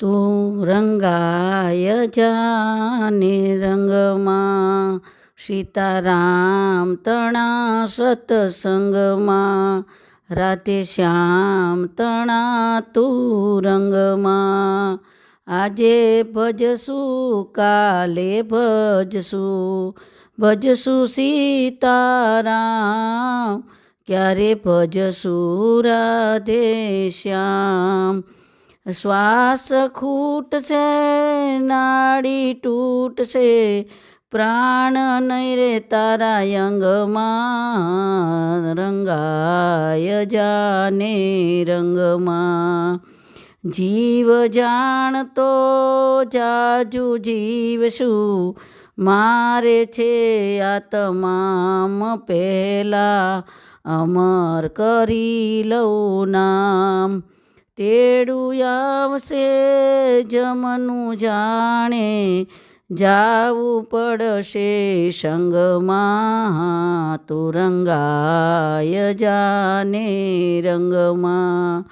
તું રંગાય જાને રંગમાં, સીતારામ તણા સતસંગમાં, રાતે શ્યામ તણા તું રંગમાં. આજે ભજશું કાલે ભજશું ભજશું સીતારામ, ક્યારે ભજશું રાધે શ્યામ. શ્વાસ ખૂટશે, નાડી તૂટશે, પ્રાણ નહીં રે તારા અંગમાં રંગાય જાને રંગમાં. જીવ જાણતો જાજુ જીવશું, મારે છે આ તમામ પહેલા, અમર કરી લઉં નામ. તેડું આવશે, જમનું જાણે, જાવું પડશે, સંગમાં તુરંગાય જાને રંગમાં.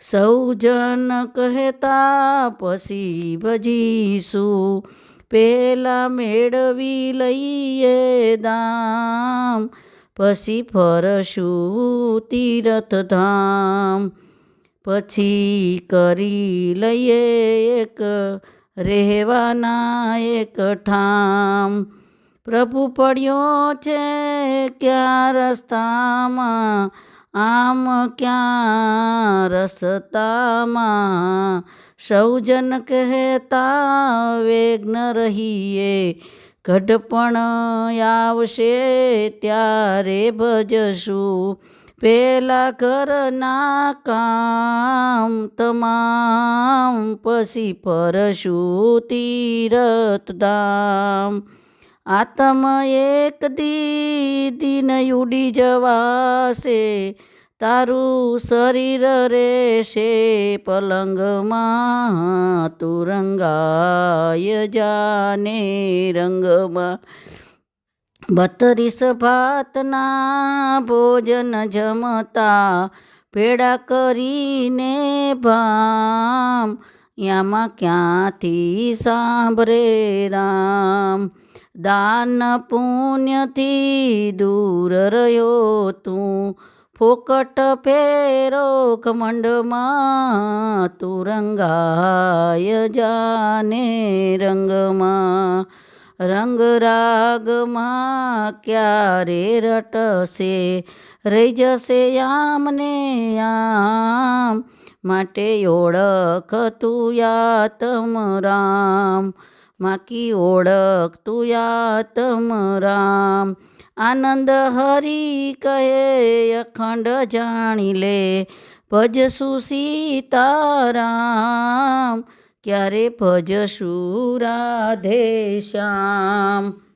સૌજન કહેતા પછી ભજીશું પેલા મેળવી લઈએ દામ પછી ફરશું તીરથ ધામ પછી કરી લઈએ એક રહેવાના એક ઠામ. પ્રભુ પડ્યો છે ક્યાં રસ્તામાં? આમ ક્યાં રસ્તામાં? સૌજન કહેતા વેગ્ન રહીએ ઘટપણ આવશે ત્યારે ભજશું. પેલા ઘરના કામ તમામ પછી ફરશું તીરથ ધામ આત્મ એક દીદીન ઉડી જવાશે, તારું શરીર રહેશે, પલંગમાં તું રંગાય જાને રંગમાં. બત્રીસ ભાતના ભોજન જમતા પેડા કરીને ભામ. યામાં ક્યાંથી સાંભરે રામ? દાન પુણ્યથી દૂર રહ્યો તું. ફોકટ ફેરો કમંડમાં તું રંગાય જાને રંગમાં. રંગ રાગમાં ક્યારે રટશે? રહી જશે આમને આમ માટે ઓળખ તું યાતમ રામ. માકી ઓળખ તું યાતમ રામ. આનંદ હરી કહે, અખંડ જાણી લે. ભજશું સીતારામ. ક્યારે ભજશું રાધે શ્યામ?